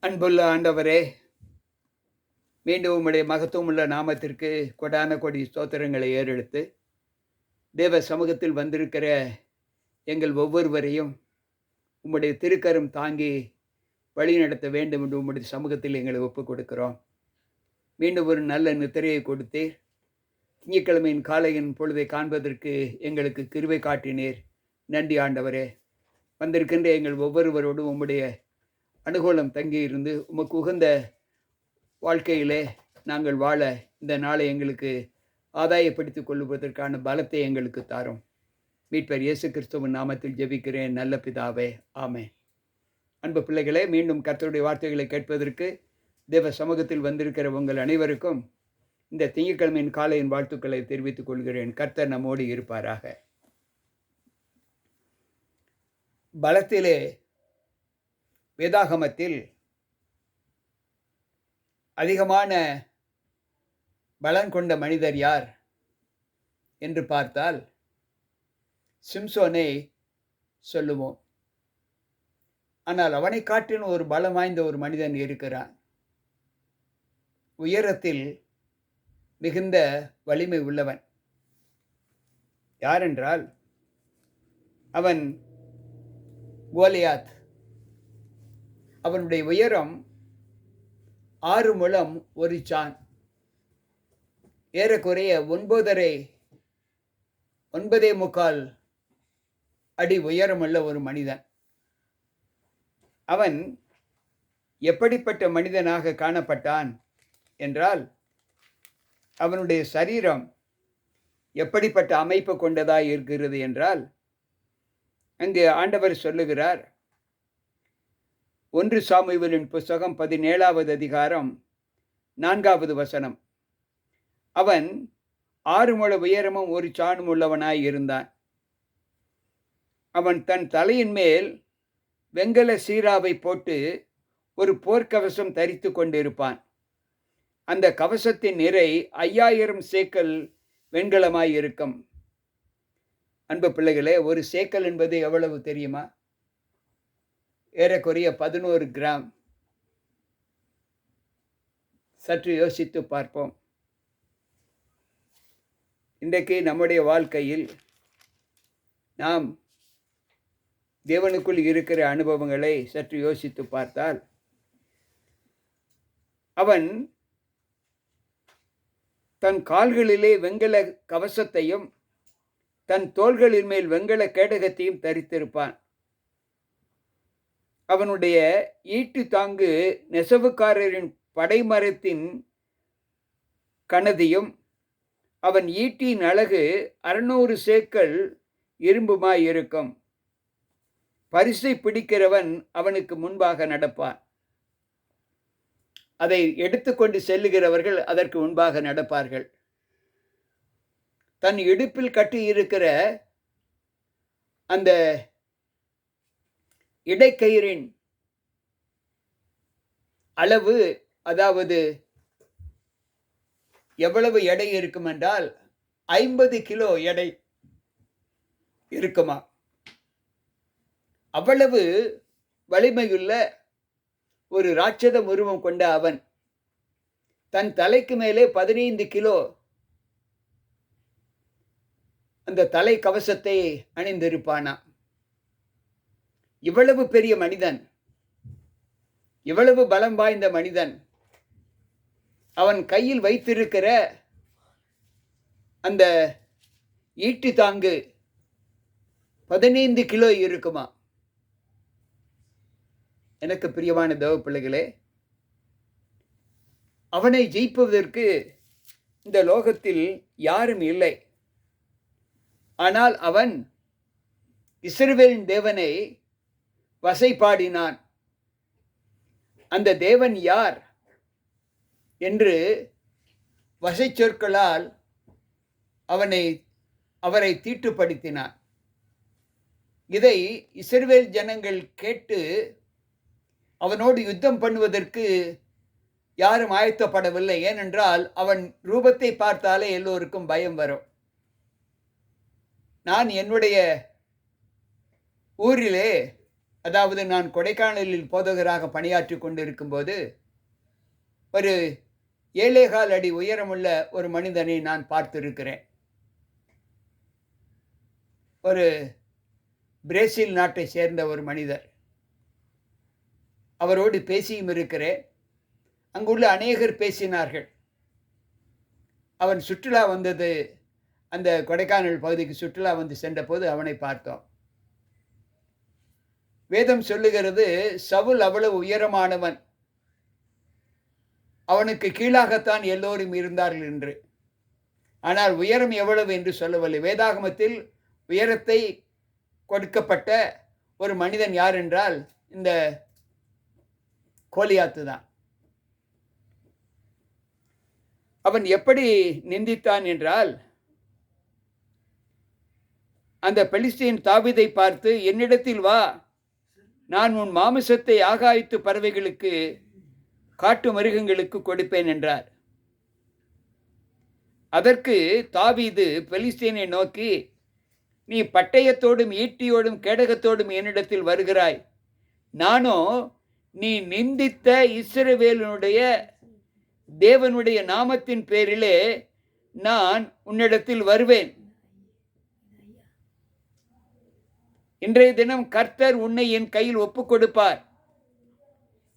அன்புள்ள ஆண்டவரே மீண்டும் உம்முடைய மகத்துவமுள்ள நாமத்திற்கு கொடான கொடி ஸ்தோத்திரங்களை ஏறெடுத்து தேவ சமூகத்தில் வந்திருக்கிற எங்கள் ஒவ்வொருவரையும் உம்முடைய திருக்கரம் தாங்கி வழி நடத்த வேண்டும் என்று உம்முடைய சமூகத்தில் எங்களை ஒப்புக் கொடுக்கிறோம். மீண்டும் ஒரு நல்ல நித்திரையை கொடுத்தீர். திங்கட்கிழமையின் காலையின் பொழுதை காண்பதற்கு எங்களுக்கு கிருவை காட்டினீர். நன்றி ஆண்டவரே. வந்திருக்கின்ற எங்கள் ஒவ்வொருவரோடும் உம்முடைய அனுகூலம் தங்கி இருந்து உமக்கு உகந்த வாழ்க்கையிலே நாங்கள் வாழ இந்த நாளை எங்களுக்கு ஆதாயப்படுத்திக் கொள்வதற்கான பலத்தை எங்களுக்கு தாரும். மீட்பர் இயேசு கிறிஸ்துவின் நாமத்தில் ஜெபிக்கிறேன். நல்ல பிதாவே ஆமே அன்பு பிள்ளைகளே மீண்டும் கர்த்தருடைய வார்த்தைகளை கேட்பதற்கு தேவ சமூகத்தில் வந்திருக்கிற உங்கள் அனைவருக்கும் இந்த திங்கட்கிழமையின் காலையின் வாழ்த்துக்களை தெரிவித்துக் கொள்கிறேன். கர்த்தர் நம்மோடு இருப்பாராக. பலத்திலே வேதாகமத்தில் அதிகமான பலன் கொண்ட மனிதர் யார் என்று பார்த்தால் சிம்சோனை சொல்லுவோம். ஆனால் அவனை காட்டிலும் ஒரு பலம் வாய்ந்த ஒரு மனிதன் இருக்கிறான். உயரத்தில் மிகுந்த வலிமை உள்ளவன். யாரென்றால் அவன் கோலியாத் அவனுடைய உயரம் ஆறு முழம் ஒரு சான். ஏறக்குறைய ஒன்பதரை ஒன்பதே முக்கால் அடி உயரமுள்ள ஒரு மனிதன். அவன் எப்படிப்பட்ட மனிதனாக காணப்பட்டான் என்றால் அவனுடைய சரீரம் எப்படிப்பட்ட அமைப்பு கொண்டதாக இருக்கிறது என்றால் அங்கு ஆண்டவர் சொல்லுகிறார் ஒன்று சாமுவேலின் புஸ்தகம் பதினேழாவது அதிகாரம் நான்காவது வசனம். அவன் ஆறு முழ உயரமும் ஒரு சாணும் உள்ளவனாய் இருந்தான். அவன் தன் தலையின் மேல் வெங்கல சீராவை போட்டு ஒரு போர்க்கவசம் தரித்து கொண்டிருப்பான். அந்த கவசத்தின் நிறை ஐயாயிரம் சேக்கல் வெண்கலமாய் இருக்கும் அன்பு பிள்ளைகளே ஒரு சேக்கல் என்பது எவ்வளவு தெரியுமா? ஏறக்குறைய பதினோரு கிராம். சற்று யோசித்து பார்ப்போம். இன்றைக்கு நம்முடைய வாழ்க்கையில் நாம் தேவனுக்குள் இருக்கிற அனுபவங்களை சற்று யோசித்து பார்த்தால் அவன் தன் கால்களிலே வெங்கல கவசத்தையும் தன் தோள்களின் மேல் வெங்கல கேடகத்தையும் தரித்திருப்பான். அவனுடைய ஈட்டு தாங்கு நெசவுக்காரரின் படைமரத்தின் கனதியும் அவன் ஈட்டின் அழகு அறுநூறு சேக்கள் இரும்புமாய் இருக்கும் பரிசை பிடிக்கிறவன் அவனுக்கு முன்பாக நடப்பான். அதை எடுத்துக்கொண்டு செல்லுகிறவர்கள் அதற்கு முன்பாக நடப்பார்கள். தன் இடுப்பில் கட்டி இருக்கிற அந்த இடைக்கயிறின் அளவு அதாவது எவ்வளவு எடை இருக்கும் என்றால் ஐம்பது கிலோ எடை இருக்குமா? அவ்வளவு வலிமையுள்ள ஒரு ராட்சத உருவம் கொண்ட அவன் தன் தலைக்கு மேலே பதினைந்து கிலோ அந்த தலை கவசத்தை அணிந்திருப்பானா? இவ்வளவு பெரிய மனிதன் இவ்வளவு பலம் வாய்ந்த மனிதன் அவன் கையில் வைத்திருக்கிற அந்த ஈட்டு தாங்கு பதினைந்து கிலோ இருக்குமா? எனக்கு பிரியமான தேவ பிள்ளைகளே அவனை ஜெயிப்பதற்கு இந்த லோகத்தில் யாரும் இல்லை. ஆனால் அவன் இஸ்ரவேலின் தேவனை வசைபாடினான். அந்த தேவன் யார் என்று வசை சொற்களால் அவனை அவரை தீட்டுப்படுத்தினான். இதை இஸ்ரவேல் ஜனங்கள் கேட்டு அவனோடு யுத்தம் பண்ணுவதற்கு யாரும் ஆயத்தப்படவில்லை. ஏனென்றால் அவன் ரூபத்தை பார்த்தாலே எல்லோருக்கும் பயம் வரும். நான் என்னுடைய ஊரிலே அதாவது நான் கொடைக்கானலில் போதகராக பணியாற்றி கொண்டிருக்கும்போது ஒரு ஏழேகால் அடி உயரமுள்ள ஒரு மனிதனை நான் பார்த்திருக்கிறேன். ஒரு பிரேசில் நாட்டை சேர்ந்த ஒரு மனிதர். அவரோடு பேசியும் இருக்கிறேன். அங்குள்ள அநேகர் பேசினார்கள். அவன் சுற்றுலா வந்தது அந்த கொடைக்கானல் பகுதிக்கு சுற்றுலா வந்து சென்றபோது அவனை பார்த்தோம். வேதம் சொல்லுகிறது சவுல் அவ்வளவு உயரமானவன். அவனுக்கு கீழாகத்தான் எல்லோரும் இருந்தார்கள் என்று. ஆனால் உயரம் எவ்வளவு என்று சொல்லவில்லை. வேதாகமத்தில் உயரத்தை கொடுக்கப்பட்ட ஒரு மனிதன் யார் என்றால் இந்த கோலியாத்து தான். அவன் எப்படி நிந்தித்தான் என்றால் அந்த பெலிஸ்டீன் தாவிதை பார்த்து என்னிடத்தில் வா. நான் உன் மாமிசத்தை ஆகாயத்து பறவைகளுக்கு காட்டு மிருகங்களுக்கு கொடுப்பேன் என்றார். அதற்கு தாவீது பெலிஸ்தீனை நோக்கி நீ பட்டயத்தோடும் ஈட்டியோடும் கேடகத்தோடும் என்னிடத்தில் வருகிறாய். நானோ நீ நிந்தித்த இஸ்ரவேலனுடைய தேவனுடைய நாமத்தின் பேரிலே நான் உன்னிடத்தில் வருவேன். இன்றைய தினம் கர்த்தர் உன்னை என் கையில் ஒப்பு கொடுப்பார்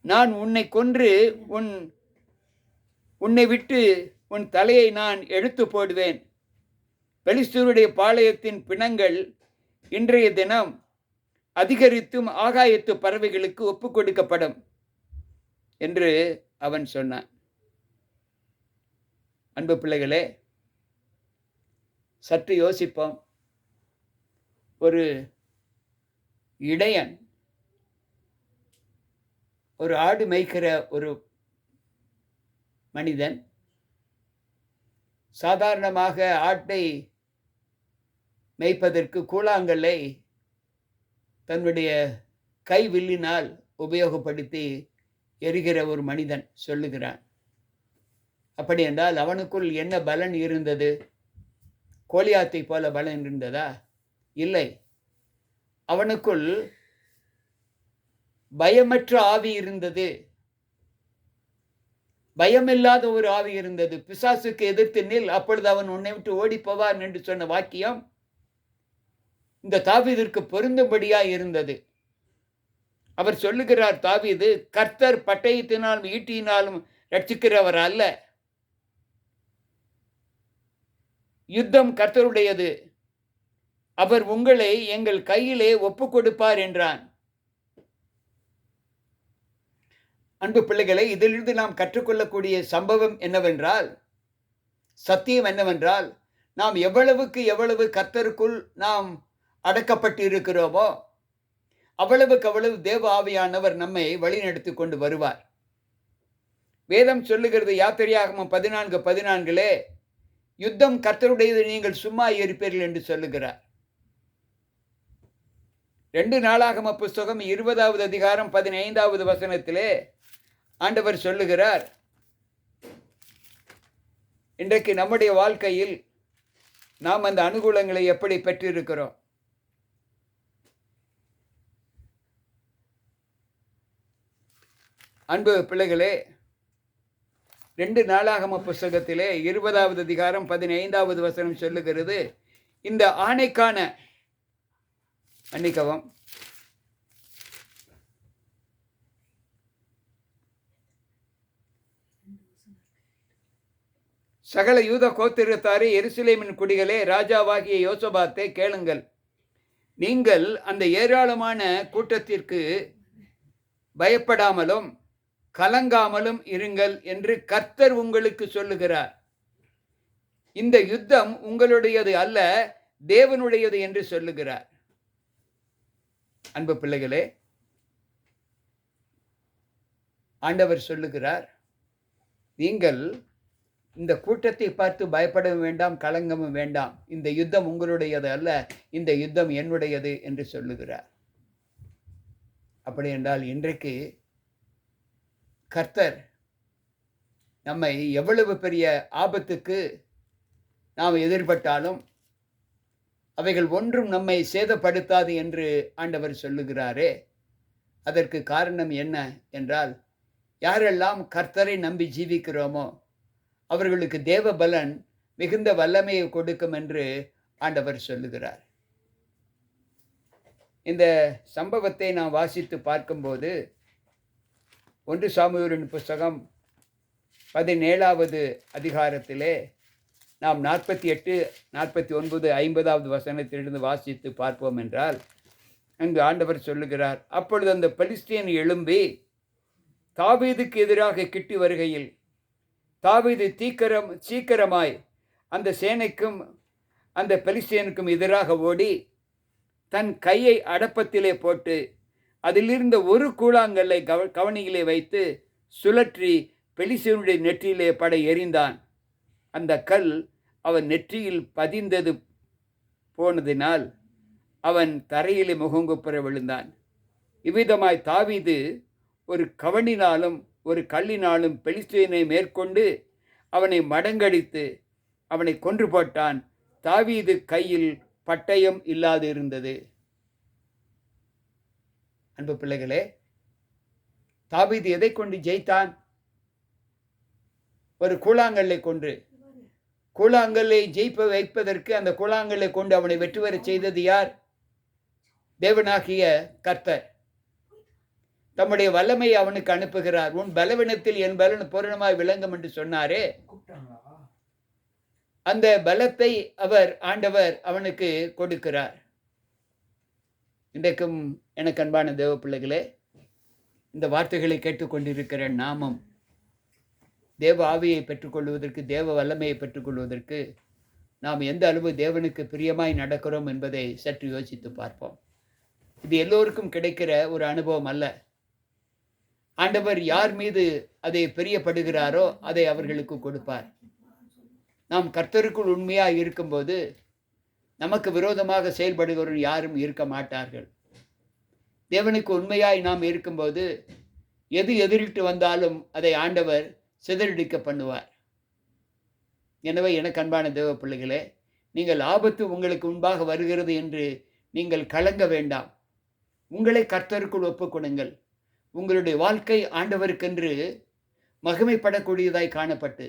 நான் உன்னை கொன்று உன் உன்னை விட்டு உன் தலையை நான் எடுத்து போடுவேன். பெலிஸ்தூருடைய பாளையத்தின் பிணங்கள் இன்றைய தினம் அதிகரித்தும் ஆகாயத்து பறவைகளுக்கு ஒப்பு கொடுக்கப்படும் என்று அவன் சொன்னான். அன்பு பிள்ளைகளே சற்று யோசிப்போம். ஒரு இடையன். ஒரு ஆடு மேய்க்கிற ஒரு மனிதன் சாதாரணமாக ஆட்டை மேய்ப்பதற்கு கூழாங்கல்லை தன்னுடைய கை வில்லினால் உபயோகப்படுத்தி எரிகிற ஒரு மனிதன் சொல்லுகிறான். அப்படி என்றால் அவனுக்குள் என்ன பலன் இருந்தது? கோலியாத்தை போல பலன் இருந்ததா? இல்லை. அவனுக்குள் பயமற்ற ஆவி இருந்தது. பயமில்லாத ஒரு ஆவி இருந்தது. பிசாசுக்கு எதிர்த்து நில் அப்பொழுது அவன் உன்னை விட்டு ஓடிப்பவான் என்று சொன்ன வாக்கியம் இந்த தாவீதிற்கு பொருந்தும்படியா இருந்தது. அவர் சொல்லுகிறார் தாவீது கர்த்தர் பட்டயத்தினாலும் ஈட்டியினாலும் ரட்சிக்கிறவர் அல்ல. யுத்தம் கர்த்தருடையது. அவர் உங்களை எங்கள் கையிலே ஒப்பு கொடுப்பார் என்றான். அன்பு பிள்ளைகளை இதிலிருந்து நாம் கற்றுக்கொள்ளக்கூடிய சம்பவம் என்னவென்றால் சத்தியம் என்னவென்றால் நாம் எவ்வளவுக்கு எவ்வளவு கர்த்தருக்குள் நாம் அடக்கப்பட்டு இருக்கிறோமோ அவ்வளவுக்கு அவ்வளவு தேவ ஆவியானவர் நம்மை வழிநடத்தி கொண்டு வருவார். வேதம் சொல்லுகிறது யாத்திரையாகமம் பதினான்கு பதினான்கிலே யுத்தம் கர்த்தருடையது நீங்கள் சும்மா இருப்பீர்கள் என்று சொல்லுகிறார். ரெண்டு நாளாகம புஸ்தகம் இருபதாவது அதிகாரம் பதினைந்தாவது வசனத்திலே ஆண்டவர் சொல்லுகிறார். இன்றைக்கு நம்முடைய வாழ்க்கையில் நாம் அந்த அனுகூலங்களை எப்படி பெற்றிருக்கிறோம்? அன்பு பிள்ளைகளே ரெண்டு நாளாகம புஸ்தகத்திலே இருபதாவது அதிகாரம் பதினைந்தாவது வசனம் சொல்லுகிறது இந்த ஆணைக்கான மன்னிக்கவும். சகல யூத கோத்திரத்தாரே எருசலேமின் குடிகளே ராஜாவாகிய யோசபாத்தை கேளுங்கள். நீங்கள் அந்த ஏராளமான கூட்டத்திற்கு பயப்படாமலும் கலங்காமலும் இருங்கள் என்று கர்த்தர் உங்களுக்கு சொல்லுகிறார். இந்த யுத்தம் உங்களுடையது அல்ல தேவனுடையது என்று சொல்லுகிறார். அன்பு பிள்ளைகளே ஆண்டவர் சொல்லுகிறார் நீங்கள் இந்த கூட்டத்தை பார்த்து பயப்படவும் வேண்டாம் கலங்கமும் வேண்டாம். இந்த யுத்தம் உங்களுடையது அல்ல இந்த யுத்தம் என்னுடையது என்று சொல்லுகிறார். அப்படி என்றால் இன்றைக்கு கர்த்தர் நம்மை எவ்வளவு பெரிய ஆபத்துக்கு நாம் எதிர்பட்டாலும் அவைகள் ஒன்றும் நம்மை சேதப்படுத்தாது என்று ஆண்டவர் சொல்லுகிறாரே. அதற்கு காரணம் என்ன என்றால் யாரெல்லாம் கர்த்தரை நம்பி ஜீவிக்கிறோமோ அவர்களுக்கு தேவ பலன் மிகுந்த வல்லமையை கொடுக்கும் என்று ஆண்டவர் சொல்லுகிறார். இந்த சம்பவத்தை நாம் வாசித்து பார்க்கும்போது ஒன்று சாமியூரின் புஸ்தகம் பதினேழாவது அதிகாரத்திலே நாம் நாற்பத்தி எட்டு நாற்பத்தி ஒன்பது ஐம்பதாவது வசனத்திலிருந்து வாசித்து பார்ப்போம் என்றால் அங்கு ஆண்டவர் சொல்லுகிறார் அப்பொழுது அந்த பலிஸ்தீன் எழும்பி தாவீதுக்கு எதிராக கிட்டி வருகையில் தாவீது தீக்கிரம் சீக்கிரமாய் அந்த சேனைக்கும் அந்த பெலிஸ்தியனுக்கும் எதிராக ஓடி தன் கையை அடப்பத்திலே போட்டு அதிலிருந்த ஒரு கூழாங்கல்லை கவ கவனியிலே வைத்து சுழற்றி பெலிசியனுடைய நெற்றியிலே படை எறிந்தான். அந்த கல் அவன் நெற்றியில் பதிந்தது போனதினால் அவன் தரையிலே முகங்குப்புற விழுந்தான். இவ்விதமாய் தாவிது ஒரு கவனினாலும் ஒரு கல்லினாலும் பெலிஸ்தீனை மேற்கொண்டு அவனை மடங்கடித்து அவனை கொன்று போட்டான். தாவீது கையில் பட்டயம் இல்லாது இருந்தது. அன்பு பிள்ளைகளே தாவீது எதை கொண்டு ஜெயித்தான்? ஒரு கூழாங்கல்லை கொன்று கூழாங்கல்லை ஜெயிப்ப வைப்பதற்கு அந்த கூழாங்கல்லை கொண்டு அவனை வெற்றி பெறச் செய்தது யார்? தேவனாகிய கர்த்தர். தம்முடைய வல்லமையை அவனுக்கு அனுப்புகிறார். உன் பலவீனத்தில் என் பலன் பூரணமாய் விளங்கும் என்று சொன்னாரே. அந்த பலத்தை அவர் ஆண்டவர் அவனுக்கு கொடுக்கிறார். இன்றைக்கும் எனக்கு அன்பான தேவ பிள்ளைகளே இந்த வார்த்தைகளை கேட்டுக்கொண்டிருக்கிற நாமம் தேவ ஆவியை பெற்றுக்கொள்வதற்கு தேவ வல்லமையை பெற்றுக்கொள்வதற்கு நாம் எந்த அளவு தேவனுக்கு பிரியமாய் நடக்கிறோம் என்பதை சற்று யோசித்து பார்ப்போம். இது எல்லோருக்கும் கிடைக்கிற ஒரு அனுபவம் அல்ல. ஆண்டவர் யார் மீது அதை பிரியப்படுகிறாரோ அதை அவர்களுக்கு கொடுப்பார். நாம் கர்த்தருக்குள் உண்மையாக இருக்கும்போது நமக்கு விரோதமாக செயல்படுகிறவர்கள் யாரும் இருக்க மாட்டார்கள். தேவனுக்கு உண்மையாய் நாம் இருக்கும்போது எது எதிரிட்டு வந்தாலும் அதை ஆண்டவர் சிதறடிக்க பண்ணுவார் எனவே எனக்கு அன்பான தேவ பிள்ளைகளே நீங்கள் ஆபத்து உங்களுக்கு முன்பாக வருகிறது என்று நீங்கள் கலங்க வேண்டாம். உங்களை கர்த்தருக்குள் ஒப்புக்கொடுங்கள். உங்களுடைய வாழ்க்கை ஆண்டவருக்கென்று மகிமைப்படக்கூடியதாய் காணப்பட்டு.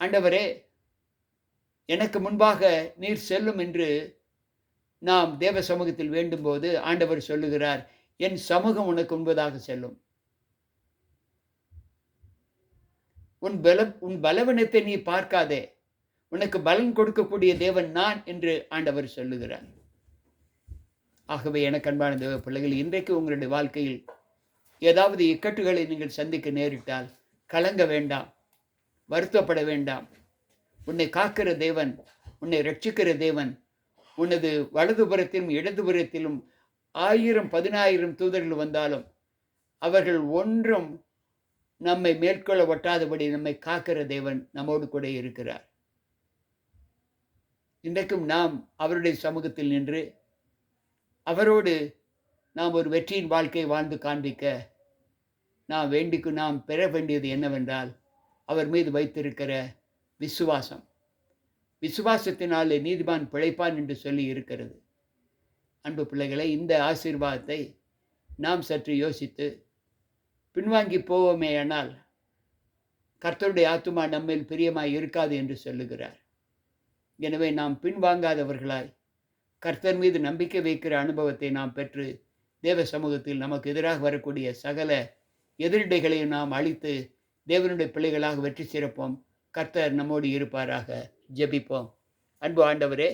ஆண்டவரே எனக்கு முன்பாக நீர் செல்லும் என்று நாம் தேவ சமூகத்தில் வேண்டும்போது ஆண்டவர் சொல்லுகிறார் என் சமூகம் உனக்கு முன்பதாக செல்லும். உன் பல உன் பலவீனத்தை நீ பார்க்காதே. உனக்கு பலன் கொடுக்கக்கூடிய தேவன் நான் என்று ஆண்டவர் சொல்லுகிறார். ஆகவே எனக்கு அன்பான தேவ பிள்ளைகள் இன்றைக்கு உங்களுடைய வாழ்க்கையில் ஏதாவது இக்கட்டுகளை நீங்கள் சந்திக்க நேரிட்டால் கலங்க வேண்டாம் வருத்தப்பட வேண்டாம். உன்னை காக்கிற தேவன் உன்னை ரட்சிக்கிற தேவன் உனது வலதுபுறத்திலும் இடதுபுறத்திலும் ஆயிரம் பதினாயிரம் தூதர்கள் வந்தாலும் அவர்கள் ஒன்றும் நம்மை மேற்கொள்ள ஒட்டாதபடி நம்மை காக்கிற தேவன் நம்மோடு கூட இருக்கிறார். இன்றைக்கும் நாம் அவருடைய சமூகத்தில் நின்று அவரோடு நாம் ஒரு வெற்றியின் வாழ்க்கை வாழ்ந்து காண்பிக்க நாம் வேண்டிக்கு நாம் பெற வேண்டியது என்னவென்றால் அவர் மீது வைத்திருக்கிற விசுவாசம். விசுவாசத்தினாலே நீதிமான் பிழைப்பான் என்று சொல்லி இருக்கிறது. அன்பு பிள்ளைகளை இந்த ஆசீர்வாதத்தை நாம் சற்று யோசித்து பின்வாங்கி போவோமே ஆனால் கர்த்தருடைய ஆத்துமா நம்மில் பிரியமாய் இருக்காது என்று சொல்லுகிறார். எனவே நாம் பின்வாங்காதவர்களாய் கர்த்தர் மீது நம்பிக்கை வைக்கிற அனுபவத்தை நாம் பெற்று தேவ சமூகத்தில் நமக்கு எதிராக வரக்கூடிய சகல எதிரிடைகளையும் நாம் அழித்து தேவனுடைய பிள்ளைகளாக வெற்றி சிறப்போம். கர்த்தர் நம்மோடு இருப்பாராக. ஜெபிப்போம். அன்பு ஆண்டவரே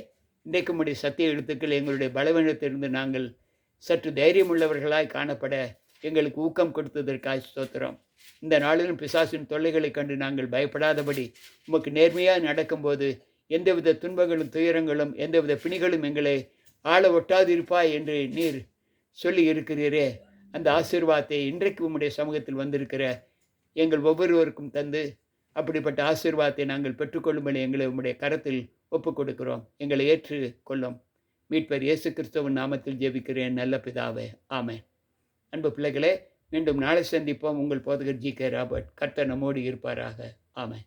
இன்றைக்கு உடைய சத்திய எழுத்துக்கள் எங்களுடைய பலவீனத்திலிருந்து நாங்கள் சற்று தைரியமுள்ளவர்களாய் காணப்பட எங்களுக்கு ஊக்கம் கொடுத்ததற்காக ஸ்தோத்திரம். இந்த நாளிலும் பிசாசின் தொல்லைகளைக் கண்டு நாங்கள் பயப்படாதபடி உமக்கு நேர்மையாக நடக்கும்போது எந்தவித துன்பங்களும் துயரங்களும் எந்தவித பிணிகளும் எங்களை ஆள ஒட்டாதிருப்பாய் என்று நீர் சொல்லி இருக்கிறீரே அந்த ஆசீர்வாதத்தை இன்றைக்கு உம்முடைய சமூகத்தில் வந்திருக்கிற எங்கள் ஒவ்வொருவருக்கும் தந்து அப்படிப்பட்ட ஆசீர்வாதத்தை நாங்கள் பெற்றுக்கொள்ளும்படி எங்களை உம்முடைய கரத்தில் ஒப்புக் கொடுக்கிறோம் எங்களை ஏற்று கொள்ளும் மீட்பர் இயேசு கிறிஸ்தவன் நாமத்தில் ஜெபிக்கிறேன். நல்ல பிதாவே. ஆமேன். அன்பு பிள்ளைகளே மீண்டும் நாளை சந்திப்போம். உங்கள் போதகர் ஜி கே ராபர்ட். கர்த்தர் நம்மோடு இருப்பாராக. ஆமாம்